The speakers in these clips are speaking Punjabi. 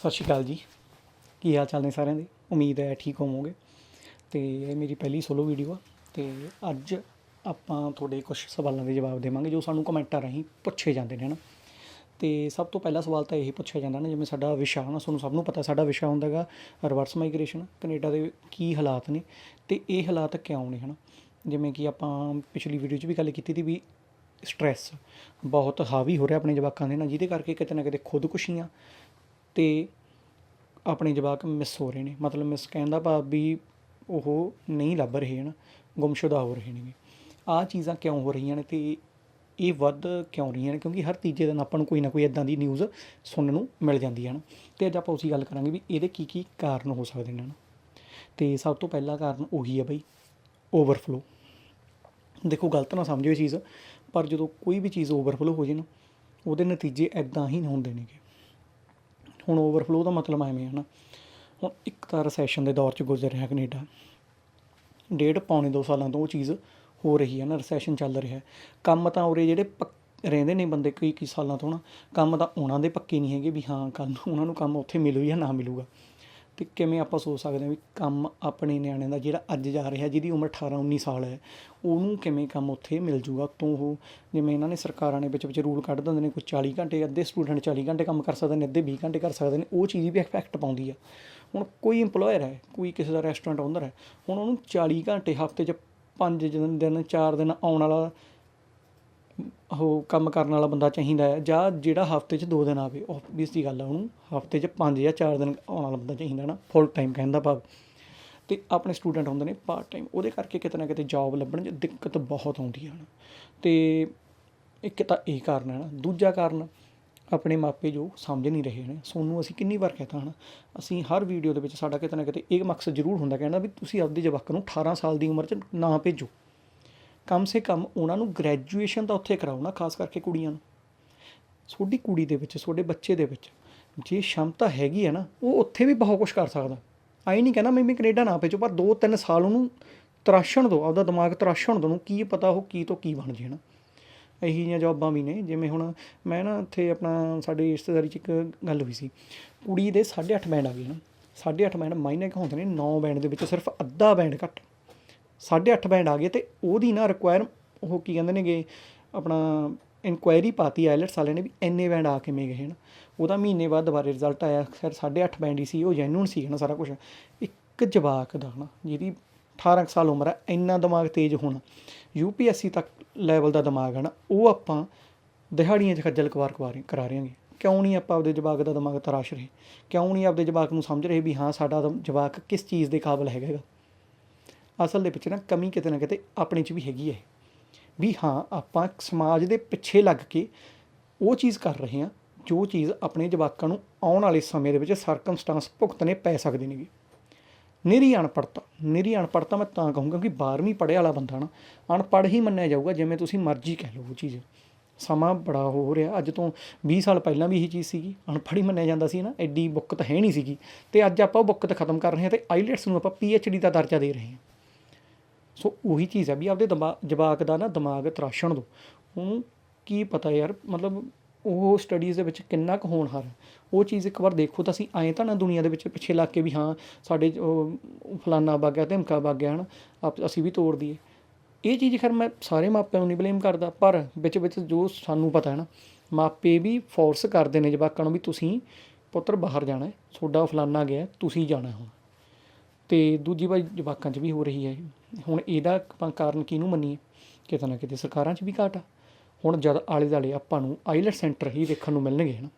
ਸਤਿ ਸ਼੍ਰੀ ਅਕਾਲ ਜੀ। ਕੀ ਹਾਲ ਚਾਲ ਨੇ ਸਾਰਿਆਂ ਦੇ? ਉਮੀਦ ਹੈ ਠੀਕ ਹੋਵੋਗੇ। ਤੇ ਇਹ ਮੇਰੀ ਪਹਿਲੀ ਸੋਲੋ ਵੀਡੀਓ ਆ। ਤੇ ਅੱਜ ਆਪਾਂ ਤੁਹਾਡੇ ਕੁਝ ਸਵਾਲਾਂ ਦੇ ਜਵਾਬ ਦੇਵਾਂਗੇ, ਜੋ ਸਾਨੂੰ ਕਮੈਂਟਾਂ ਰਾਹੀਂ ਪੁੱਛੇ ਜਾਂਦੇ ਨੇ ਨਾ ਤੇ ਸਭ ਤੋਂ ਪਹਿਲਾ ਸਵਾਲ ਤਾਂ ਇਹ ਪੁੱਛਿਆ ਜਾਂਦਾ ਨਾ, ਜਿਵੇਂ ਸਾਡਾ ਵਿਸ਼ਾ ਨਾ ਤੁਹਾਨੂੰ ਸਭ ਨੂੰ ਪਤਾ ਸਾਡਾ ਵਿਸ਼ਾ ਹੁੰਦਾ ਹੈਗਾ ਰਿਵਰਸ ਮਾਈਗ੍ਰੇਸ਼ਨ ਕੈਨੇਡਾ ਦੇ ਕੀ ਹਾਲਾਤ ਨੇ ਤੇ ਇਹ ਹਾਲਾਤ ਕਿਉਂ ਨੇ, ਹਨਾ। ਜਿਵੇਂ ਕਿ ਆਪਾਂ ਪਿਛਲੀ ਵੀਡੀਓ 'ਚ ਵੀ ਗੱਲ ਕੀਤੀ ਸੀ ਵੀ ਸਟ੍ਰੈਸ ਬਹੁਤ ਹਾਵੀ ਹੋ ਰਿਹਾ ਆਪਣੇ ਜਵਾਕਾਂ ਦੇ ਨਾਲ, ਜਿਹਦੇ ਕਰਕੇ ਕਿਤੇ ਨਾ ਕਿਤੇ ਖੁਦਕੁਸ਼ੀਆਂ ਅਤੇ ਆਪਣੇ ਜਵਾਕ ਮਿਸ ਹੋ ਰਹੇ ਨੇ। ਮਤਲਬ ਮਿਸ ਕਹਿਣ ਦਾ ਭਾਵ ਵੀ ਉਹ ਨਹੀਂ ਲੱਭ ਰਹੇ ਹਨ, ਗੁੰਮਸ਼ੁਦਾ ਹੋ ਰਹੇ ਨੇ ਆਹ ਚੀਜ਼ਾਂ ਕਿਉਂ ਹੋ ਰਹੀਆਂ ਨੇ ਅਤੇ ਇਹ ਵੱਧ ਕਿਉਂ ਰਹੀਆਂ ਨੇ? ਕਿਉਂਕਿ ਹਰ ਤੀਜੇ ਦਿਨ ਆਪਾਂ ਨੂੰ ਕੋਈ ਨਾ ਕੋਈ ਇਦਾਂ ਦੀ ਨਿਊਜ਼ ਸੁਣਨ ਨੂੰ ਮਿਲ ਜਾਂਦੀ ਹੈ ਨਾ। ਤੇ ਅੱਜ ਆਪਾਂ ਉਸੇ ਗੱਲ ਕਰਾਂਗੇ ਵੀ ਇਹਦੇ ਕੀ ਕੀ ਕਾਰਨ ਹੋ ਸਕਦੇ ਨੇ ਨਾ ਤੇ ਸਭ ਤੋਂ ਪਹਿਲਾ ਕਾਰਨ ਉਹੀ ਹੈ ਬਈ ਓਵਰਫਲੋ ਦੇਖੋ, ਗਲਤ ਨਾ ਸਮਝਿਓ ਇਹ ਚੀਜ਼, ਪਰ ਜਦੋਂ ਕੋਈ ਵੀ ਚੀਜ਼ ਓਵਰਫਲੋ ਹੋ ਜੇ ਨਾ, ਉਹਦੇ ਨਤੀਜੇ ਐਦਾਂ ਹੀ ਹੁੰਦੇ ਨੇਗੇ। ਹੁਣ ਓਵਰਫਲੋ ਦਾ ਮਤਲਬ ਐਵੇਂ ਹੈ ਨਾ। ਹੁਣ ਇੱਕ ਤਾਂ ਰੈਸੈਸ਼ਨ ਦੇ ਦੌਰ ਚ ਗੁਜ਼ਰ ਰਿਹਾ ਕੈਨੇਡਾ। ਡੇਢ ਪੌਣੇ ਦੋ ਸਾਲਾਂ ਤੋਂ ਉਹ ਚੀਜ਼ ਹੋ ਰਹੀ ਹੈ ਨਾ ਰੈਸੈਸ਼ਨ ਚੱਲ ਰਿਹਾ। ਕੰਮ ਤਾਂ ਉਰੇ ਜਿਹੜੇ ਪੱਕ- ਰਹਿੰਦੇ ਨੇ ਬੰਦੇ ਕਈ ਕਈ ਸਾਲਾਂ ਤੋਂ ਨਾ, ਕੰਮ ਤਾਂ ਉਹਨਾਂ ਦੇ ਪੱਕੇ ਨਹੀਂ ਹੈਗੇ ਵੀ ਹਾਂ ਕੱਲ ਨੂੰ ਉਹਨਾਂ ਨੂੰ ਕੰਮ ਉੱਥੇ ਮਿਲੂ ਜਾਂ ਨਾ ਮਿਲੂਗਾ। ਤੇ ਕਿਵੇਂ ਆਪਾਂ ਸੋਚ ਸਕਦੇ ਹਾਂ ਵੀ ਕੰਮ ਆਪਣੇ ਨਿਆਣਿਆਂ ਦਾ ਜਿਹੜਾ ਅੱਜ ਜਾ ਰਿਹਾ, ਜਿਹਦੀ ਉਮਰ 18 19 ਸਾਲ ਹੈ, ਉਹਨੂੰ ਕਿਵੇਂ ਕੰਮ ਉੱਥੇ ਮਿਲ ਜੂਗਾ? ਤੋਂ ਉਹ ਜਿਵੇਂ ਇਹਨਾਂ ਨੇ ਸਰਕਾਰਾਂ ਨੇ ਵਿੱਚ ਵਿੱਚ ਰੂਲ ਕੱਢ ਦਿੰਦੇ ਨੇ, ਕੋਈ 40 ਘੰਟੇ ਅੱਧੇ ਸਟੂਡੈਂਟ 40 ਘੰਟੇ ਕੰਮ ਕਰ ਸਕਦੇ ਨੇ, ਅੱਧੇ 20 ਘੰਟੇ ਕਰ ਸਕਦੇ ਨੇ, ਉਹ ਚੀਜ਼ ਵੀ ਇਫੈਕਟ ਪਾਉਂਦੀ ਆ। ਹੁਣ ਕੋਈ EMPLOYER ਹੈ, ਕੋਈ ਕਿਸੇ ਦਾ ਰੈਸਟੋਰੈਂਟ ਓਨਰ ਹੈ, ਹੁਣ ਉਹਨੂੰ 40 ਘੰਟੇ ਹਫ਼ਤੇ 'ਚ 5 ਦਿਨ ਦਿਨ 4 ਦਿਨ ਆਉਣ ਵਾਲਾ ਉਹ ਕੰਮ ਕਰਨ ਵਾਲਾ ਬੰਦਾ ਚਾਹੀਦਾ ਹੈ, ਜਾਂ ਜਿਹੜਾ ਹਫ਼ਤੇ 'ਚ ਦੋ ਦਿਨ ਆਵੇ ਆਬਵੀਅਸ ਦੀ ਗੱਲ ਆ ਉਹਨੂੰ, ਹਫ਼ਤੇ 'ਚ ਪੰਜ ਜਾਂ ਚਾਰ ਦਿਨ ਆਉਣ ਵਾਲਾ ਬੰਦਾ ਚਾਹੀਦਾ ਨਾ ਫੁੱਲ ਟਾਈਮ ਕਹਿੰਦਾ ਭਾਵ। ਤੇ ਆਪਣੇ ਸਟੂਡੈਂਟ ਹੁੰਦੇ ਨੇ ਪਾਰਟ ਟਾਈਮ ਉਹਦੇ ਕਰਕੇ ਕਿਤੇ ਨਾ ਕਿਤੇ ਜੌਬ ਲੱਭਣ 'ਚ ਦਿੱਕਤ ਬਹੁਤ ਆਉਂਦੀ ਹੈ ਨਾ ਤੇ ਇੱਕ ਤਾਂ ਇਹ ਕਾਰਨ ਹੈ ਨਾ ਦੂਜਾ ਕਾਰਨ, ਆਪਣੇ ਮਾਪੇ ਜੋ ਸਮਝ ਨਹੀਂ ਰਹੇ ਨੇ, ਸੋਨੂੰ ਅਸੀਂ ਕਿੰਨੀ ਵਾਰ ਕਹਤਾ ਹਨ, ਅਸੀਂ ਹਰ ਵੀਡੀਓ ਦੇ ਵਿੱਚ ਸਾਡਾ ਕਿਤੇ ਨਾ ਕਿਤੇ ਇਹ ਮਕਸਦ ਜ਼ਰੂਰ ਹੁੰਦਾ ਕਹਿੰਦਾ ਵੀ ਤੁਸੀਂ ਆਪਦੇ ਜਵਾਕ ਨੂੰ 18 ਸਾਲ ਦੀ ਉਮਰ 'ਚ ਨਾ ਭੇਜੋ। ਕਮ ਸੇ ਕਮ ਉਹਨਾਂ ਨੂੰ ਗ੍ਰੈਜੂਏਸ਼ਨ ਤਾਂ ਉੱਥੇ ਕਰਾਓ ਨਾ, ਖਾਸ ਕਰਕੇ ਕੁੜੀਆਂ ਨੂੰ। ਤੁਹਾਡੀ ਕੁੜੀ ਦੇ ਵਿੱਚ ਤੁਹਾਡੇ ਬੱਚੇ ਦੇ ਵਿੱਚ, ਜੇ ਸ਼ਮਤਾ ਹੈਗੀ ਹੈ ਨਾ, ਉਹ ਉੱਥੇ ਵੀ ਬਹੁਤ ਕੁਝ ਕਰ ਸਕਦਾ। ਆਈ ਨਹੀਂ ਕਹਿੰਦਾ ਮੈਂ ਵੀ ਕੈਨੇਡਾ ਨਾ ਭੇਜੋ ਪਰ 2-3 ਸਾਲ ਉਹਨੂੰ ਤਰਾਸ਼ਣ ਦਿਓ ਆਪਦਾ ਦਿਮਾਗ ਤਰਾਸ਼ਣ ਦਿਓ ਉਹਨੂੰ, ਕੀ ਪਤਾ ਉਹ ਕੀ ਤੋਂ ਕੀ ਬਣ ਜੇ ਨਾ ਇਹੀ ਜਿਹੀਆਂ ਜੌਬਾਂ ਵੀ ਨੇ, ਜਿਵੇਂ ਹੁਣ ਮੈਂ ਨਾ ਇੱਥੇ ਆਪਣਾ ਸਾਡੇ ਰਿਸ਼ਤੇਦਾਰੀ 'ਚ ਇੱਕ ਗੱਲ ਹੋਈ ਸੀ। ਕੁੜੀ ਦੇ 8.5 ਬੈਂਡ ਆ ਗਏ ਨਾ 8.5 ਬੈਂਡ ਮਾਈਨੇ ਕਹਾਉਂਦੇ ਨੇ 9 ਬੈਂਡ ਦੇ ਵਿੱਚ ਸਿਰਫ ਅੱਧਾ ਬੈਂਡ ਘੱਟ। 8.5 ਬੈਂਡ ਆ ਗਏ ਤੇ ਉਹਦੀ ਨਾ ਰਿਕੁਆਇਰ ਉਹ ਕੀ ਕਹਿੰਦੇ ਨੇਗੇ, ਆਪਣਾ ਇਨਕੁਆਇਰੀ ਪਾਤੀ ਆਇਲਟਸ ਵਾਲਿਆਂ ਨੇ ਵੀ ਇੰਨੇ ਬੈਂਡ ਆ ਕਿਵੇਂ ਗਏ ਹਨ। ਉਹਦਾ ਮਹੀਨੇ ਬਾਅਦ ਦੁਬਾਰੇ ਰਿਜ਼ਲਟ ਆਇਆ ਖੈਰ 8.5 ਬੈਂਡ ਹੀ ਸੀ, ਉਹ ਜੈਨੂਨ ਸੀ ਨਾ ਸਾਰਾ ਕੁਝ ਇੱਕ ਜਵਾਕ ਦਾ ਨਾ ਜਿਹਦੀ 18 ਕੁ ਸਾਲ ਉਮਰ ਹੈ ਇੰਨਾ ਦਿਮਾਗ ਤੇਜ਼ ਹੋਣਾ। ਯੂਪੀਐਸਸੀ ਤੱਕ ਲੈਵਲ ਦਾ ਦਿਮਾਗ ਹੈ ਨਾ ਉਹ ਆਪਾਂ ਦਿਹਾੜੀਆਂ 'ਚ ਖੱਜਲ ਖਵਾਰ ਖਵਾਰੇ ਕਰਾ ਰਹੇ ਹਾਂਗੇ। ਕਿਉਂ ਨਹੀਂ ਆਪਾਂ ਆਪਦੇ ਜਵਾਕ ਦਾ ਦਿਮਾਗ ਤਰਾਸ਼ ਰਹੇ? ਕਿਉਂ ਨਹੀਂ ਆਪਦੇ ਜਵਾਕ ਨੂੰ ਸਮਝ ਰਹੇ ਵੀ ਹਾਂ, ਸਾਡਾ ਜਵਾਕ ਕਿਸ ਚੀਜ਼ ਦੇ ਕਾਬਿਲ ਹੈਗਾ? ਅਸਲ ਦੇ ਵਿੱਚ ਨਾ ਕਮੀ ਕਿਤੇ ਨਾ ਕਿਤੇ ਆਪਣੇ 'ਚ ਵੀ ਹੈਗੀ ਹੈ। ਵੀ ਹਾਂ, ਆਪਾਂ ਸਮਾਜ ਦੇ ਪਿੱਛੇ ਲੱਗ ਕੇ ਉਹ ਚੀਜ਼ ਕਰ ਰਹੇ ਹਾਂ, ਜੋ ਚੀਜ਼ ਆਪਣੇ ਜਵਾਕਾਂ ਨੂੰ ਆਉਣ ਵਾਲੇ ਸਮੇਂ ਦੇ ਵਿੱਚ ਸਰਕਮਸਟੈਂਸ ਭੁਗਤਣੇ ਪੈ ਸਕਦੇ ਨੇਗੇ। ਨਿਰੀ ਅਨਪੜ੍ਹਤਾ ਨਿਰੀ ਅਨਪੜ੍ਹਤਾ ਮੈਂ ਤਾਂ ਕਹੂੰਗਾ ਕਿ 12ਵੀਂ ਪੜ੍ਹਿਆ ਵਾਲਾ ਬੰਦਾ ਨਾ ਅਨਪੜ੍ਹ ਹੀ ਮੰਨਿਆ ਜਾਊਗਾ, ਜਿਵੇਂ ਤੁਸੀਂ ਮਰਜ਼ੀ ਕਹਿ ਲਓ ਉਹ ਚੀਜ਼। ਸਮਾਂ ਬੜਾ ਹੋ ਰਿਹਾ, ਅੱਜ ਤੋਂ 20 ਸਾਲ ਪਹਿਲਾਂ ਵੀ ਇਹੀ ਚੀਜ਼ ਸੀਗੀ ਅਨਪੜ੍ਹ ਹੀ ਮੰਨਿਆ ਜਾਂਦਾ ਸੀ ਨਾ, ਐਡੀ ਬੁੱਕ ਤਾਂ ਹੈ ਨਹੀਂ ਸੀਗੀ। ਤੇ ਅੱਜ ਆਪਾਂ ਉਹ ਬੁੱਕ ਤਾਂ ਖਤਮ ਕਰ ਰਹੇ ਹਾਂ ਤੇ ਆਈਲੈਟਸ ਨੂੰ ਆਪਾਂ ਡੀ ਦਾ ਦਰਜਾ ਦੇ ਰਹੇ ਹਾਂ। ਸੋ ਉਹੀ ਚੀਜ਼ ਹੈ ਵੀ ਆਪਦੇ ਦਿਮਾ, ਜਵਾਕ ਦਾ ਨਾ ਦਿਮਾਗ ਤਰਾਸ਼ਣ ਦੋ। ਉਹਨੂੰ ਕੀ ਪਤਾ ਯਾਰ, ਮਤਲਬ ਉਹ ਸਟੱਡੀਜ਼ ਦੇ ਵਿੱਚ ਕਿੰਨਾ ਕੁ ਹੋਣਹਾਰ ਹੈ ਉਹ ਚੀਜ਼ ਇੱਕ ਵਾਰ ਦੇਖੋ ਤਾਂ ਅਸੀਂ ਐਂ ਤਾਂ ਨਾ ਦੁਨੀਆ ਦੇ ਵਿੱਚ ਪਿੱਛੇ ਲੱਗ ਕੇ ਵੀ ਹਾਂ, ਸਾਡੇ ਉਹ ਫਲਾਨਾ ਵਗ ਗਿਆ, ਧਮਕਾ ਵਗ ਗਿਆ, ਹਨ, ਆਪ ਅਸੀਂ ਵੀ ਤੋੜ ਦਈਏ। ਇਹ ਚੀਜ਼ ਖੈਰ ਮੈਂ ਸਾਰੇ ਮਾਪਿਆਂ ਨੂੰ ਨਹੀਂ ਬਲੇਮ ਕਰਦਾ, ਪਰ ਵਿੱਚ ਵਿੱਚ ਜੋ ਸਾਨੂੰ ਪਤਾ ਹੈ ਨਾ, ਮਾਪੇ ਵੀ ਫੋਰਸ ਕਰਦੇ ਨੇ ਜਵਾਕਾਂ ਨੂੰ ਵੀ ਤੁਸੀਂ ਪੁੱਤਰ ਬਾਹਰ ਜਾਣਾ ਹੈ, ਤੁਹਾਡਾ ਫਲਾਨਾ ਗਿਆ, ਤੁਸੀਂ ਜਾਣਾ ਹੁਣ। ਤੇ ਦੂਜੀ ਵਾਰ ਜਵਾਕਾਂ 'ਚ ਵੀ ਹੋ ਰਹੀ ਹੈ। ਹੁਣ ਇਹਦਾ ਆਪਾਂ ਕਾਰਨ ਕਿਹਨੂੰ ਮੰਨੀਏ? ਕਿਤੇ ਨਾ ਕਿਤੇ ਸਰਕਾਰਾਂ 'ਚ ਵੀ ਘਾਟ ਆ। ਹੁਣ ਜਦ ਆਲੇ ਦੁਆਲੇ ਆਪਾਂ ਨੂੰ ਆਈਲੈਟ ਸੈਂਟਰ ਹੀ ਦੇਖਣ ਨੂੰ ਮਿਲਣਗੇ ਨਾ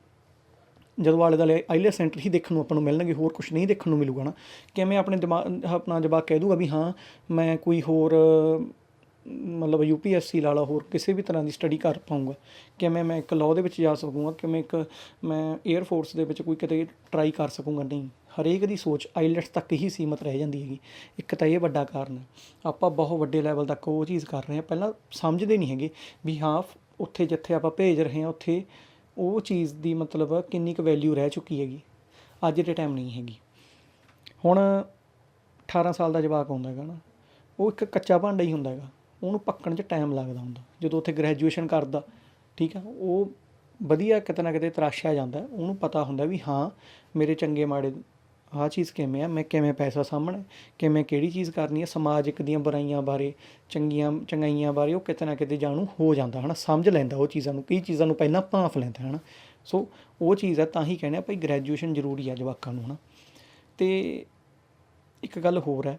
ਜਦੋਂ ਆਲੇ ਦੁਆਲੇ ਆਈਲੈਟ ਸੈਂਟਰ ਹੀ ਦੇਖਣ ਨੂੰ ਆਪਾਂ ਨੂੰ ਮਿਲਣਗੇ, ਹੋਰ ਕੁਝ ਨਹੀਂ ਦੇਖਣ ਨੂੰ ਮਿਲੂਗਾ ਨਾ ਕਿਵੇਂ ਆਪਣੇ ਦਿਮਾਗ, ਆਪਣਾ ਜਵਾਕ ਕਹਿ ਦੂਗਾ ਵੀ ਹਾਂ, ਮੈਂ ਕੋਈ ਹੋਰ, ਮਤਲਬ ਯੂਪੀਐਸਸੀ ਲਾ ਲਾ, ਹੋਰ ਕਿਸੇ ਵੀ ਤਰ੍ਹਾਂ ਦੀ ਸਟੱਡੀ ਕਰ ਪਾਊਂਗਾ। ਕਿਵੇਂ ਮੈਂ ਇੱਕ ਲਾਅ ਦੇ ਵਿੱਚ ਜਾ ਸਕੂੰਗਾ, ਕਿਵੇਂ ਇੱਕ ਮੈਂ 에ਅਰ ਫੋਰਸ ਦੇ ਵਿੱਚ ਕੋਈ ਕਿਤੇ ਟਰਾਈ ਕਰ ਸਕੂੰਗਾ, ਨਹੀਂ। ਹਰੇਕ ਦੀ ਸੋਚ ਆਈਲੈਟਸ ਤੱਕ ਹੀ ਸੀਮਤ ਰਹਿ ਜਾਂਦੀ ਹੈਗੀ। ਇੱਕ ਤਾਂ ਇਹ ਵੱਡਾ ਕਾਰਨ ਹੈ। ਆਪਾਂ ਬਹੁਤ ਵੱਡੇ ਲੈਵਲ ਤੱਕ ਉਹ ਚੀਜ਼ ਕਰ ਰਹੇ ਹਾਂ। ਪਹਿਲਾਂ ਸਮਝਦੇ ਨਹੀਂ ਹੈਗੇ ਵੀ ਹਾਂ, ਉੱਥੇ ਜਿੱਥੇ ਆਪਾਂ ਭੇਜ ਰਹੇ ਹਾਂ, ਉੱਥੇ ਉਹ ਚੀਜ਼ ਦੀ ਮਤਲਬ ਕਿੰਨੀ ਕੁ ਵੈਲਿਊ ਰਹਿ ਚੁੱਕੀ ਹੈਗੀ। ਅੱਜ ਦੇ ਟਾਈਮ ਨਹੀਂ ਹੈਗੀ। ਹੁਣ 18 ਸਾਲ ਦਾ ਜਵਾਕ ਆਉਂਦਾ ਹੈਗਾ ਨਾ, ਉਹ ਇੱਕ ਕੱਚਾ ਭਾਂਡਾ ਹੀ ਹੁੰਦਾ ਹੈਗਾ। ਉਹਨੂੰ ਪੱਕਣ 'ਚ ਟਾਈਮ ਲੱਗਦਾ ਹੁੰਦਾ। ਜਦੋਂ ਉੱਥੇ ਗ੍ਰੈਜੂਏਸ਼ਨ ਕਰਦਾ, ਠੀਕ ਆ, ਉਹ ਵਧੀਆ ਕਿਤੇ ਨਾ ਕਿਤੇ ਤਰਾਸ਼ਿਆ ਜਾਂਦਾ। ਉਹਨੂੰ ਪਤਾ ਹੁੰਦਾ ਵੀ ਹਾਂ, ਮੇਰੇ ਚੰਗੇ ਮਾੜੇ ਆਹ ਚੀਜ਼ ਕਿਵੇਂ ਆ? ਮੈਂ ਕਿਵੇਂ ਪੈਸਾ ਸਾਹਮਣੇ ਕਿਵੇਂ ਕਿਹੜੀ ਚੀਜ਼ ਕਰਨੀ ਹੈ? ਸਮਾਜਿਕ ਦੀਆਂ ਬੁਰਾਈਆਂ ਬਾਰੇ, ਚੰਗੀਆਂ, ਚੰਗਾਈਆਂ ਬਾਰੇ ਉਹ ਕਿਤੇ ਨਾ ਕਿਤੇ ਜਾਣੂ ਹੋ ਜਾਂਦਾ, ਹਨਾ? ਸਮਝ ਲੈਂਦਾ ਉਹ ਚੀਜ਼ਾਂ ਨੂੰ, ਕਈ ਚੀਜ਼ਾਂ ਨੂੰ ਪਹਿਲਾਂ ਭਾਂਫ ਲੈਂਦਾ, ਹਨਾ? ਸੋ ਉਹ ਚੀਜ਼ ਆ ਤਾਂ ਹੀ ਕਹਿੰਦੇ ਆ ਭਾਈ ਗ੍ਰੈਜੂਏਸ਼ਨ ਜ਼ਰੂਰੀ ਆ ਜਵਾਕਾਂ ਨੂੰ, ਹਨਾ? ਤੇ ਇੱਕ ਗੱਲ ਹੋਰ ਹੈ।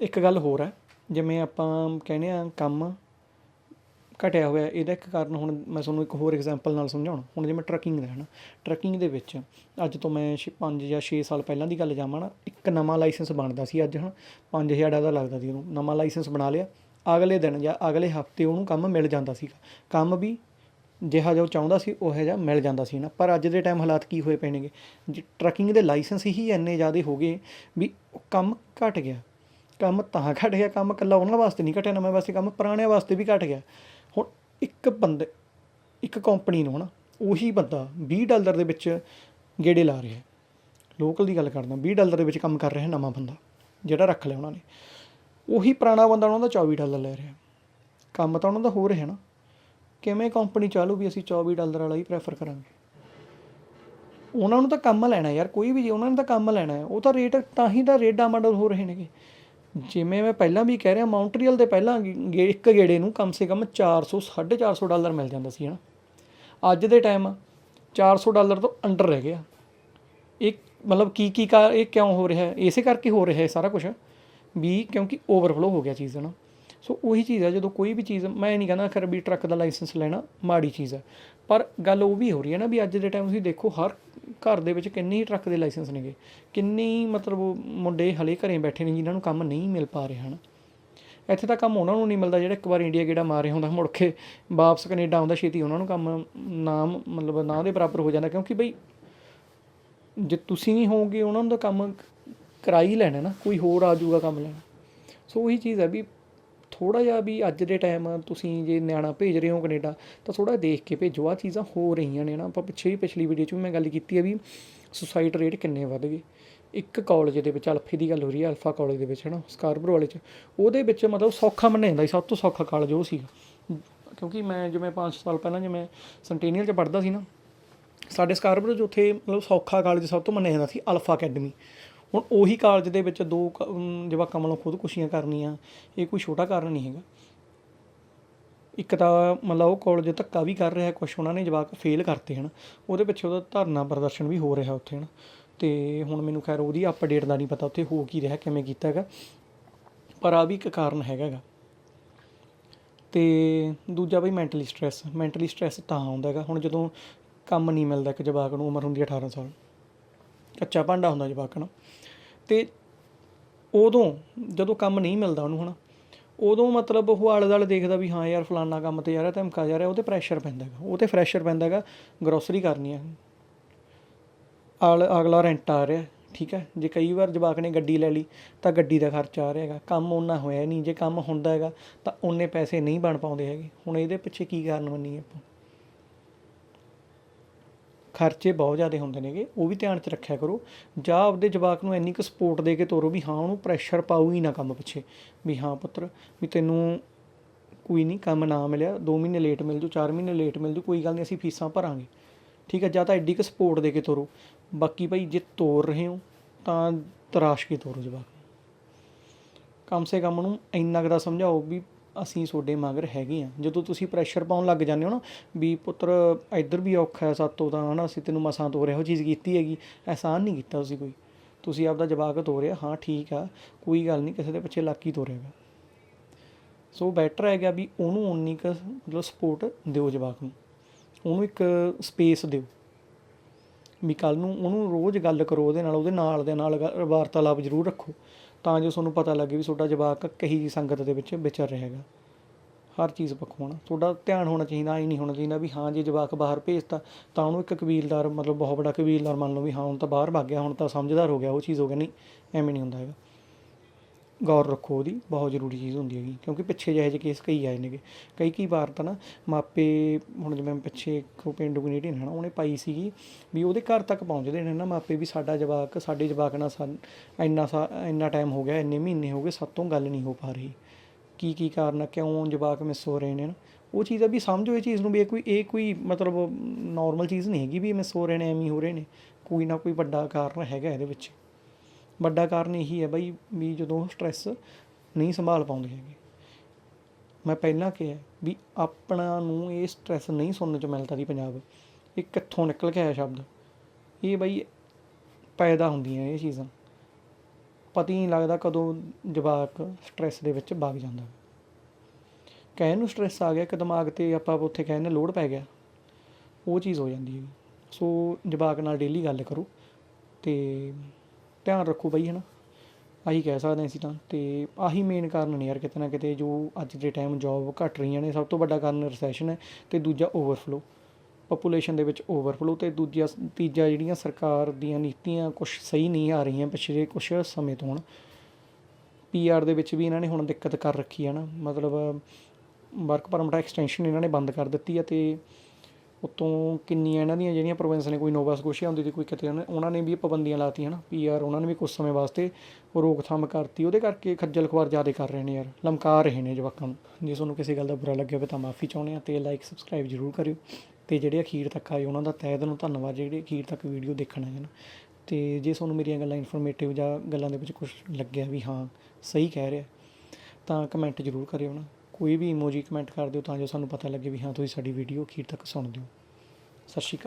ਇੱਕ ਗੱਲ ਹੋਰ ਹੈ, ਜਿਵੇਂ ਆਪਾਂ ਕਹਿੰਦੇ ਆ ਕੰਮ ਘਟਿਆ ਹੋਇਆ, ਇਹਦਾ ਇੱਕ ਕਾਰਨ ਹੁਣ ਮੈਂ ਤੁਹਾਨੂੰ ਇੱਕ ਹੋਰ ਐਗਜ਼ਾਮਪਲ ਨਾਲ ਸਮਝਾਉਣਾ। ਹੁਣ ਜਿਵੇਂ ਟਰੈਕਿੰਗ ਦਾ ਹੈ ਨਾ ਟਰੈਕਿੰਗ ਦੇ ਵਿੱਚ ਅੱਜ ਤੋਂ ਮੈਂ 5 ਜਾਂ 6 ਸਾਲ ਪਹਿਲਾਂ ਦੀ ਗੱਲ ਜਾਵਾਂ ਨਾ, ਇੱਕ ਨਵਾਂ ਲਾਇਸੈਂਸ ਬਣਦਾ ਸੀ ਅੱਜ ਹੁਣ 5000 ਦਾ ਲੱਗਦਾ ਸੀ ਉਹਨੂੰ, ਨਵਾਂ ਲਾਇਸੈਂਸ ਬਣਾ ਲਿਆ। ਅਗਲੇ ਦਿਨ ਜਾਂ ਅਗਲੇ ਹਫ਼ਤੇ ਉਹਨੂੰ ਕੰਮ ਮਿਲ ਜਾਂਦਾ ਸੀਗਾ। ਕੰਮ ਵੀ ਜਿਹਾ ਜੋ ਚਾਹੁੰਦਾ ਸੀ, ਉਹ ਜਿਹਾ ਮਿਲ ਜਾਂਦਾ ਸੀ ਨਾ ਪਰ ਅੱਜ ਦੇ ਟਾਈਮ ਹਾਲਾਤ ਕੀ ਹੋਏ ਪਏ ਨੇਗੇ? ਜੀ ਟਰੱਕਿੰਗ ਦੇ ਲਾਇਸੈਂਸ ਹੀ ਇੰਨੇ ਜ਼ਿਆਦਾ ਹੋ ਗਏ ਵੀ ਕੰਮ ਘਟ ਗਿਆ। ਕੰਮ ਤਾਂ ਘਟ ਗਿਆ, ਕੰਮ ਇਕੱਲਾ ਉਹਨਾਂ ਵਾਸਤੇ ਨਹੀਂ ਘਟਿਆ, ਨਵੇਂ ਵਾਸਤੇ, ਕੰਮ ਪੁਰਾਣਿਆਂ ਵਾਸਤੇ ਵੀ ਘਟ ਗਿਆ। ਹੁਣ ਇੱਕ ਬੰਦੇ, ਇੱਕ ਕੰਪਨੀ ਨੂੰ ਹਨਾ, ਉਹੀ ਬੰਦਾ 20 ਡਾਲਰ ਦੇ ਵਿੱਚ ਗੇੜੇ ਲਾ ਰਿਹਾ ਲੋਕਲ ਦੀ ਗੱਲ ਕਰਦਾ 20 ਡਾਲਰ ਦੇ ਵਿੱਚ ਕੰਮ ਕਰ ਰਿਹਾ ਨਵਾਂ ਬੰਦਾ, ਜਿਹੜਾ ਰੱਖ ਲਿਆ ਉਹਨਾਂ ਨੇ। ਉਹੀ ਪੁਰਾਣਾ ਬੰਦਾ ਉਹਨਾਂ ਦਾ 24 ਡਾਲਰ ਲੈ ਰਿਹਾ। ਕੰਮ ਤਾਂ ਉਹਨਾਂ ਦਾ ਹੋ ਰਿਹਾ ਨਾ। ਕਿਵੇਂ ਕੰਪਨੀ ਚਾਲੂ ਵੀ ਅਸੀਂ 24 ਡਾਲਰ ਵਾਲਾ ਹੀ ਪ੍ਰੈਫਰ ਕਰਾਂਗੇ? ਉਹਨਾਂ ਨੂੰ ਤਾਂ ਕੰਮ ਲੈਣਾ ਯਾਰ, ਕੋਈ ਵੀ ਜੇ ਉਹਨਾਂ ਨੇ ਤਾਂ ਕੰਮ ਲੈਣਾ ਹੈ, ਉਹ ਤਾਂ ਰੇਟ ਤਾਂ ਹੀ ਤਾਂ ਰੇਟ ਡਾਮਾਡੋਲ ਹੋ ਰਹੇ ਨੇਗੇ। ਜਿਵੇਂ ਮੈਂ ਪਹਿਲਾਂ ਵੀ ਕਹਿ ਰਿਹਾ ਮਾਉਂਟਰੀਅਲ ਦੇ ਪਹਿਲਾਂ ਇੱਕ ਗੇੜੇ ਨੂੰ ਕਮ ਸੇ ਕਮ 400 450 ਡਾਲਰ ਮਿਲ ਜਾਂਦਾ ਸੀ, ਹਨਾ? ਅੱਜ ਦੇ ਟਾਈਮ 400 ਡਾਲਰ ਤੋਂ ਅੰਡਰ ਰਹਿ ਗਿਆ। ਇਹ ਮਤਲਬ ਕੀ ਕੀ ਕਾ, ਇਹ ਕਿਉਂ ਹੋ ਰਿਹਾ? ਹੈ ਇਸੇ ਕਰਕੇ ਹੋ ਰਿਹਾ ਹੈ ਸਾਰਾ ਕੁਝ ਵੀ ਕਿਉਂਕਿ ਓਵਰਫਲੋ ਹੋ ਗਿਆ ਚੀਜ਼ ਨਾ ਸੋ ਉਹੀ ਚੀਜ਼ ਹੈ ਜਦੋਂ ਕੋਈ ਵੀ ਚੀਜ਼, ਮੈਂ ਨਹੀਂ ਕਹਿੰਦਾ ਖਰ ਵੀ ਟਰੱਕ ਦਾ ਲਾਇਸੈਂਸ ਲੈਣਾ ਮਾੜੀ ਚੀਜ਼ ਹੈ ਪਰ ਗੱਲ ਉਹ ਵੀ ਹੋ ਰਹੀ ਹੈ ਨਾ ਵੀ ਅੱਜ ਦੇ ਟਾਈਮ ਤੁਸੀਂ ਦੇਖੋ, ਹਰ ਘਰ ਦੇ ਵਿੱਚ ਕਿੰਨੇ ਹੀ ਟਰੱਕ ਦੇ ਲਾਇਸੈਂਸ ਨੇਗੇ। ਕਿੰਨੇ ਹੀ ਮਤਲਬ ਮੁੰਡੇ ਹਲੇ ਘਰੇ ਬੈਠੇ ਨੇ ਜਿਨ੍ਹਾਂ ਨੂੰ ਕੰਮ ਨਹੀਂ ਮਿਲ ਪਾ ਰਿਹਾ, ਹਨ। ਇੱਥੇ ਤਾਂ ਕੰਮ ਉਹਨਾਂ ਨੂੰ ਨਹੀਂ ਮਿਲਦਾ ਜਿਹੜਾ ਇੱਕ ਵਾਰ ਇੰਡੀਆ ਗੇੜਾ ਮਾਰ ਰਿਹਾ ਹੁੰਦਾ, ਮੁੜ ਕੇ ਵਾਪਸ ਕੈਨੇਡਾ ਆਉਂਦਾ, ਛੇਤੀ ਉਹਨਾਂ ਨੂੰ ਕੰਮ ਨਾਮ ਮਤਲਬ ਨਾ ਦੇ ਬਰਾਬਰ ਹੋ ਜਾਂਦਾ, ਕਿਉਂਕਿ ਬਈ ਜੇ ਤੁਸੀਂ ਨਹੀਂ ਹੋਵੋਗੇ, ਉਹਨਾਂ ਨੂੰ ਤਾਂ ਕੰਮ ਕਰਾ ਹੀ ਲੈਣਾ ਨਾ, ਕੋਈ ਹੋਰ ਆ ਜਾਊਗਾ ਕੰਮ ਲੈਣਾ। ਸੋ ਉਹੀ ਚੀਜ਼ ਹੈ ਵੀ ਥੋੜਾ ਜਿਹਾ ਵੀ ਅੱਜ ਦੇ ਟਾਈਮ ਤੁਸੀਂ ਜੇ ਨਿਆਣਾ ਭੇਜ ਰਹੇ ਹੋ ਕੈਨੇਡਾ, ਤਾਂ ਥੋੜਾ ਦੇਖ ਕੇ ਭੇਜੋ। ਆ ਚੀਜ਼ਾਂ ਹੋ ਰਹੀਆਂ ਨੇ ਨਾ। ਆਪਾਂ ਪਿੱਛੇ ਹੀ ਪਿਛਲੀ ਵੀਡੀਓ 'ਚ ਵੀ ਮੈਂ ਗੱਲ ਕੀਤੀ ਹੈ ਵੀ ਸੁਸਾਈਡ ਰੇਟ ਕਿੰਨੇ ਵੱਧ ਗਏ। ਇੱਕ ਕਾਲਜ ਦੇ ਵਿੱਚ, ਅਲਫੇ ਦੀ ਗੱਲ ਹੋ ਰਹੀ ਹੈ ਅਲਫਾ ਕਾਲਜ ਦੇ ਵਿੱਚ ਹੈ ਨਾ ਸਕਾਰਬਰੋ ਵਾਲੇ 'ਚ। ਉਹਦੇ ਵਿੱਚ ਮਤਲਬ ਸੌਖਾ ਮੰਨਿਆ ਜਾਂਦਾ ਸੀ, ਸਭ ਤੋਂ ਸੌਖਾ ਕਾਲਜ ਉਹ ਸੀਗਾ। ਕਿਉਂਕਿ ਮੈਂ ਜਿਵੇਂ 5 ਸਾਲ ਪਹਿਲਾਂ ਜਿਵੇਂ ਸੈਂਟੇਨੀਅਲ 'ਚ ਪੜ੍ਹਦਾ ਸੀ ਨਾ, ਸਾਡੇ ਸਕਾਰਬਰੋ 'ਚ ਉੱਥੇ ਮਤਲਬ ਸੌਖਾ ਕਾਲਜ ਸਭ ਤੋਂ ਮੰਨਿਆ ਜਾਂਦਾ ਸੀ, ਅਲਫਾ ਅਕੈਡਮੀ ਹੁਣ ਉਹੀ ਕਾਲਜ ਦੇ ਵਿੱਚ ਦੋ ਕ- ਜਵਾਕਾਂ ਵੱਲੋਂ ਖੁਦਕੁਸ਼ੀਆਂ ਕਰਨੀਆਂ, ਇਹ ਕੋਈ ਛੋਟਾ ਕਾਰਨ ਨਹੀਂ ਹੈਗਾ। ਇੱਕ ਤਾਂ ਮਤਲਬ ਉਹ ਕਾਲਜ ਧੱਕਾ ਵੀ ਕਰ ਰਿਹਾ, ਕੁਛ ਉਹਨਾਂ ਨੇ ਜਵਾਕ ਫੇਲ ਕਰਤੇ ਹਨ। ਉਹਦੇ ਪਿੱਛੇ ਉਹਦਾ ਧਰਨਾ ਪ੍ਰਦਰਸ਼ਨ ਵੀ ਹੋ ਰਿਹਾ ਉੱਥੇ ਹਨ। ਤੇ ਹੁਣ ਮੈਨੂੰ ਖੈਰ ਉਹਦੀ ਅਪਡੇਟ ਦਾ ਨਹੀਂ ਪਤਾ ਉੱਥੇ ਹੋ ਕੀ ਰਿਹਾ, ਕਿਵੇਂ ਕੀਤਾ ਹੈਗਾ। ਪਰ ਆ ਵੀ ਇੱਕ ਕਾਰਨ ਹੈਗਾ ਗਾ ਤੇ ਦੂਜਾ ਬਈ ਮੈਂਟਲੀ ਸਟ੍ਰੈਸ ਮੈਂਟਲੀ ਸਟ੍ਰੈਸ ਤਾਂ ਆਉਂਦਾ ਹੈਗਾ। ਹੁਣ ਜਦੋਂ ਕੰਮ ਨਹੀਂ ਮਿਲਦਾ ਇੱਕ ਜਵਾਕ ਨੂੰ, ਉਮਰ ਹੁੰਦੀ ਹੈ 18 ਸਾਲ। ਕੱਚਾ ਭਾਂਡਾ ਹੁੰਦਾ ਜਵਾਕ ਨਾ। ਤੇ ਉਦੋਂ ਜਦੋਂ ਕੰਮ ਨਹੀਂ ਮਿਲਦਾ ਉਹਨੂੰ ਹਨਾ, ਉਦੋਂ ਮਤਲਬ ਉਹ ਆਲੇ ਦੁਆਲੇ ਦੇਖਦਾ ਵੀ ਹਾਂ ਯਾਰ ਫਲਾਨਾ ਕੰਮ ਤੇ ਜਾ ਰਿਹਾ ਧਮਕਾ ਜਾ ਰਿਹਾ ਉਹ ਤੇ ਪ੍ਰੈਸ਼ਰ ਪੈਂਦਾ ਹੈਗਾ। ਉਹ ਤੇ ਪ੍ਰੈਸ਼ਰ ਪੈਂਦਾ ਹੈਗਾ ਗਰੋਸਰੀ ਕਰਨੀ ਹੈ। ਆਲ, ਅਗਲਾ ਰੈਂਟ ਆ ਰਿਹਾ, ਠੀਕ ਹੈ। ਜੇ ਕਈ ਵਾਰ ਜਵਾਕ ਨੇ ਗੱਡੀ ਲੈ ਲਈ, ਤਾਂ ਗੱਡੀ ਦਾ ਖਰਚਾ ਆ ਰਿਹਾ ਹੈਗਾ। ਕੰਮ ਉਹਨਾਂ ਹੋਇਆ ਨਹੀਂ। ਜੇ ਕੰਮ ਹੁੰਦਾ ਹੈਗਾ, ਤਾਂ ਉਹਨੇ ਪੈਸੇ ਨਹੀਂ ਬਣ ਪਾਉਂਦੇ ਹੈਗੇ। ਹੁਣ ਇਹਦੇ ਪਿੱਛੇ ਕੀ ਕਾਰਨ ਮੰਨੀਏ ਆਪਾਂ? ਖਰਚੇ ਬਹੁਤ ਜ਼ਿਆਦਾ ਹੁੰਦੇ ਨੇਗੇ, ਉਹ ਵੀ ਧਿਆਨ 'ਚ ਰੱਖਿਆ ਕਰੋ। ਜਾਂ ਆਪਦੇ ਜਵਾਕ ਨੂੰ ਇੰਨੀ ਕੁ ਸਪੋਰਟ ਦੇ ਕੇ ਤੋਰੋ ਵੀ ਹਾਂ, ਉਹਨੂੰ ਪ੍ਰੈਸ਼ਰ ਪਾਉ ਹੀ ਨਾ ਕੰਮ ਪਿੱਛੇ। ਵੀ ਹਾਂ ਪੁੱਤਰ, ਵੀ ਤੈਨੂੰ ਕੋਈ ਨਹੀਂ ਕੰਮ ਨਾ ਮਿਲਿਆ 2 ਮਹੀਨੇ ਲੇਟ ਮਿਲ ਜੂ 4 ਮਹੀਨੇ ਲੇਟ ਮਿਲ ਜੂ ਕੋਈ ਗੱਲ ਨਹੀਂ ਅਸੀਂ ਫੀਸਾਂ ਭਰਾਂਗੇ। ਠੀਕ ਹੈ, ਜਾਂ ਤਾਂ ਐਡੀ ਕੁ ਸਪੋਰਟ ਦੇ ਕੇ ਤੋਰੋ। ਬਾਕੀ ਭਾਈ ਜੇ ਤੋਰ ਰਹੇ ਹੋ, ਤਾਂ ਤਰਾਸ਼ ਕੇ ਤੋਰੋ ਜਵਾਕ ਨੂੰ। ਕਮ ਸੇ ਕਮ ਉਹਨੂੰ ਇੰਨਾ ਕੁ ਦਾ ਸਮਝਾਓ ਵੀ ਅਸੀਂ ਤੁਹਾਡੇ ਮਗਰ ਹੈਗੇ ਆ ਜਦੋਂ ਤੁਸੀਂ ਪ੍ਰੈਸ਼ਰ ਪਾਉਣ ਲੱਗ ਜਾਂਦੇ ਹੋ ਨਾ ਵੀ ਪੁੱਤਰ, ਇੱਧਰ ਵੀ ਔਖਾ ਹੈ ਸਾਤੋਂ ਤਾਂ ਹਨਾ, ਅਸੀਂ ਤੈਨੂੰ ਮਸਾਂ ਤੋਰਿਆ, ਉਹ ਚੀਜ਼ ਕੀਤੀ ਹੈਗੀ। ਅਹਿਸਾਨ ਨਹੀਂ ਕੀਤਾ ਤੁਸੀਂ ਕੋਈ। ਤੁਸੀਂ ਆਪਦਾ ਜਵਾਕ ਤੋਰਿਆ, ਹਾਂ, ਠੀਕ ਆ, ਕੋਈ ਗੱਲ ਨਹੀਂ, ਕਿਸੇ ਦੇ ਪਿੱਛੇ ਲੱਕ ਹੀ ਤੋਰੇਗਾ ਸੋ ਬੈਟਰ ਹੈਗਾ ਵੀ ਉਹਨੂੰ ਉਨੀ ਕੁ ਮਤਲਬ ਸਪੋਰਟ ਦਿਓ ਜਵਾਕ ਨੂੰ। ਉਹਨੂੰ ਇੱਕ ਸਪੇਸ ਦਿਓ। ਵੀ ਕੱਲ ਨੂੰ ਉਹਨੂੰ ਰੋਜ਼ ਗੱਲ ਕਰੋ ਉਹਦੇ ਨਾਲ ਉਹਦੇ ਨਾਲ ਦੇ ਨਾਲ ਗ- ਵਾਰਤਾਲਾਪ ਜ਼ਰੂਰ ਰੱਖੋ। ਤਾਂ ਜੋ ਤੁਹਾਨੂੰ ਪਤਾ ਲੱਗੇ ਵੀ ਤੁਹਾਡਾ ਜਵਾਕ ਕਹੀ ਜੀ ਸੰਗਤ ਦੇ ਵਿੱਚ ਵਿਚਰ ਰਿਹਾ ਹੈਗਾ। ਹਰ ਚੀਜ਼ ਪੱਖੋਂ ਨਾ ਤੁਹਾਡਾ ਧਿਆਨ ਹੋਣਾ ਚਾਹੀਦਾ ਇਹ ਨਹੀਂ ਹੋਣਾ ਚਾਹੀਦਾ ਵੀ ਹਾਂ, ਜੇ ਜਵਾਕ ਬਾਹਰ ਭੇਜਤਾ, ਤਾਂ ਉਹਨੂੰ ਇੱਕ ਕਬੀਲਦਾਰ, ਮਤਲਬ ਬਹੁਤ ਵੱਡਾ ਕਬੀਲਦਾਰ ਮੰਨ ਲਓ ਵੀ ਹਾਂ, ਹੁਣ ਤਾਂ ਬਾਹਰ ਭੱਗ ਗਿਆ, ਹੁਣ ਤਾਂ ਸਮਝਦਾਰ ਹੋ ਗਿਆ, ਉਹ ਚੀਜ਼ ਹੋ ਗਿਆ ਨਹੀਂ, ਐਵੇਂ ਨਹੀਂ ਹੁੰਦਾ ਹੈਗਾ। ਗੌਰ ਰੱਖੋ ਉਹਦੀ, ਬਹੁਤ ਜ਼ਰੂਰੀ ਚੀਜ਼ ਹੁੰਦੀ ਹੈਗੀ, ਕਿਉਂਕਿ ਪਿੱਛੇ ਜਿਹੇ ਜਿਹੇ ਕੇਸ ਕਈ ਆਏ ਨੇਗੇ। ਕਈ ਕਈ ਵਾਰ ਤਾਂ ਨਾ ਮਾਪੇ, ਹੁਣ ਜਿਵੇਂ ਪਿੱਛੇ ਇੱਕ ਪਿੰਡੂ ਕਮੇਟੀ ਨੇ ਨਾ, ਉਹਨੇ ਪਾਈ ਸੀਗੀ ਵੀ ਉਹਦੇ ਘਰ ਤੱਕ ਪਹੁੰਚਦੇ ਨੇ ਨਾ ਮਾਪੇ ਵੀ ਸਾਡਾ ਜਵਾਕ, ਸਾਡੇ ਜਵਾਕ ਨਾਲ ਸਾ, ਇੰਨਾ ਸਾ, ਇੰਨਾ ਟਾਈਮ ਹੋ ਗਿਆ, ਇੰਨੇ ਮਹੀਨੇ ਹੋ ਗਏ ਸਾਤੋਂ ਗੱਲ ਨਹੀਂ ਹੋ ਪਾ ਰਹੀ। ਕੀ ਕੀ ਕਾਰਨ ਆ, ਕਿਉਂ ਜਵਾਕ ਮਿਸ ਹੋ ਰਹੇ ਨੇ ਨਾ? ਉਹ ਚੀਜ਼ ਆ ਵੀ ਸਮਝੋ ਇਹ ਚੀਜ਼ ਨੂੰ ਵੀ ਇਹ ਕੋਈ ਇਹ ਕੋਈ ਮਤਲਬ ਨਾਰਮਲ ਚੀਜ਼ ਨਹੀਂ ਹੈਗੀ ਵੀ ਮਿਸ ਹੋ ਰਹੇ ਨੇ, ਐਵੇਂ ਹੀ ਹੋ ਰਹੇ ਨੇ। ਕੋਈ ਨਾ ਕੋਈ ਵੱਡਾ ਕਾਰਨ ਹੈਗਾ ਇਹਦੇ ਵਿੱਚ। ਵੱਡਾ ਕਾਰਨ ਇਹੀ ਹੈ ਬਈ ਵੀ ਜਦੋਂ ਸਟ੍ਰੈਸ ਨਹੀਂ ਸੰਭਾਲ ਪਾਉਂਦੇ ਹੈਗੇ। ਮੈਂ ਪਹਿਲਾਂ ਕਿਹਾ ਵੀ ਆਪਣਾ ਨੂੰ ਇਹ ਸਟ੍ਰੈਸ ਨਹੀਂ ਸੁਣਨ ਚ ਮਿਲਦਾ ਦੀ ਪੰਜਾਬ। ਇਹ ਕਿੱਥੋਂ ਨਿਕਲ ਕੇ ਆਇਆ ਸ਼ਬਦ? ਇਹ ਬਈ ਪੈਦਾ ਹੁੰਦੀਆਂ ਇਹ ਚੀਜ਼ਾਂ। ਪਤਾ ਹੀ ਨਹੀਂ ਲੱਗਦਾ ਕਦੋਂ ਜਵਾਕ ਸਟ੍ਰੈਸ ਦੇ ਵਿੱਚ ਵਗ ਜਾਂਦਾ। ਕਹਿਣ ਨੂੰ ਸਟ੍ਰੈਸ ਆ ਗਿਆ ਕਿ ਦਿਮਾਗ ਤੇ ਆਪਾਂ ਉੱਥੇ ਕਹਿੰਦੇ ਲੋਡ ਪੈ ਗਿਆ। ਉਹ ਚੀਜ਼ ਹੋ ਜਾਂਦੀ ਹੈ ਸੋ ਜਵਾਕ ਨਾਲ ਡੇਲੀ ਗੱਲ ਕਰੋ ਤੇ ਧਿਆਨ ਰੱਖੋ ਬਈ, ਹਨਾ। ਆਹੀ ਕਹਿ ਸਕਦੇ ਅਸੀਂ ਤਾਂ। ਤੇ ਆਹੀ ਮੇਨ ਕਾਰਨ ਨੇ ਯਾਰ ਕਿਤੇ ਨਾ ਕਿਤੇ ਜੋ ਅੱਜ ਦੇ ਟਾਈਮ ਜੌਬ ਘਟ ਰਹੀਆਂ ਨੇ। ਸਭ ਤੋਂ ਵੱਡਾ ਕਾਰਨ ਰਿਸੈਸ਼ਨ ਹੈ ਤੇ ਦੂਜਾ ਓਵਰਫਲੋ ਪੋਪੂਲੇਸ਼ਨ ਦੇ ਵਿੱਚ ਓਵਰਫਲੋ ਤੇ ਦੂਜਾ ਤੀਜਾ ਜਿਹੜੀਆਂ ਸਰਕਾਰ ਦੀਆਂ ਨੀਤੀਆਂ ਕੁਝ ਸਹੀ ਨਹੀਂ ਆ ਰਹੀਆਂ ਪਿਛਲੇ ਕੁਝ ਸਮੇਂ ਤੋਂ ਹੁਣ ਪੀਆਰ ਦੇ ਵਿੱਚ ਵੀ ਇਹਨਾਂ ਨੇ ਹੁਣ ਦਿੱਕਤ ਕਰ ਰੱਖੀ ਹੈ ਨਾ ਮਤਲਬ ਵਰਕ ਪਰਮਿਟ ਐਕਸਟੈਂਸ਼ਨ ਇਹਨਾਂ ਨੇ ਬੰਦ ਕਰ ਦਿੱਤੀ ਹੈ ਤੇ ਉਤੋਂ ਕਿੰਨੀਆਂ ਇਹਨਾਂ ਦੀਆਂ ਜਿਹੜੀਆਂ ਪ੍ਰੋਵਿੰਸ ਨੇ, ਕੋਈ ਨੋਵਾ ਸਕੋਸ਼ੀਆ ਹੁੰਦੀ ਸੀ ਕੋਈ ਕਿਤੇ ਉਹਨੇ- ਉਹਨਾਂ ਨੇ ਵੀ ਪਾਬੰਦੀਆਂ ਲਾਤੀਆਂ ਨਾ ਪੀਆਰ ਉਹਨਾਂ ਨੇ ਵੀ ਕੁਝ ਸਮੇਂ ਵਾਸਤੇ ਰੋਕਥਾਮ ਕਰਤੀ। ਉਹਦੇ ਕਰਕੇ ਖੱਜਲ ਖੁਆਰ ਜ਼ਿਆਦਾ ਕਰ ਰਹੇ ਨੇ ਯਾਰ, ਲਮਕਾ ਰਹੇ ਨੇ ਜਵਾਕਾਂ ਨੂੰ। ਜੇ ਤੁਹਾਨੂੰ ਕਿਸੇ ਗੱਲ ਦਾ ਬੁਰਾ ਲੱਗਿਆ ਹੋਵੇ ਤਾਂ ਮਾਫੀ ਚਾਹੁੰਦੇ ਆ ਤੇ ਲਾਈਕ ਸਬਸਕ੍ਰਾਈਬ ਜ਼ਰੂਰ ਕਰਿਓ। ਤੇ ਜਿਹੜੇ ਅਖੀਰ ਤੱਕ ਆਏ ਉਹਨਾਂ ਦਾ ਤਹਿ ਦਿਲੋਂ ਧੰਨਵਾਦ, ਜਿਹੜੇ ਅਖੀਰ ਤੱਕ ਵੀਡੀਓ ਦੇਖਣ ਆਏ ਨਾ ਤੇ ਜੇ ਤੁਹਾਨੂੰ ਮੇਰੀਆਂ ਗੱਲਾਂ ਇਨਫੋਰਮੇਟਿਵ ਜਾਂ ਗੱਲਾਂ ਦੇ ਵਿੱਚ ਕੁਝ ਲੱਗਿਆ ਵੀ ਹਾਂ, ਸਹੀ ਕਹਿ ਰਿਹਾ, ਤਾਂ ਕਮੈਂਟ ਜ਼ਰੂਰ ਕਰਿਓ ਨਾ। ਕੋਈ ਵੀ ਇਮੋਜੀ ਕਮੈਂਟ ਕਰ ਦਿਓ ਤਾਂ ਜੋ ਸਾਨੂੰ ਪਤਾ ਲੱਗੇ ਵੀ ਹਾਂ, ਤੁਸੀਂ ਸਾਡੀ ਵੀਡੀਓ ਅਖੀਰ ਤੱਕ ਸੁਣਦੇ ਹੋ। ਸਤਿ ਸ਼੍ਰੀ ਅਕਾਲ।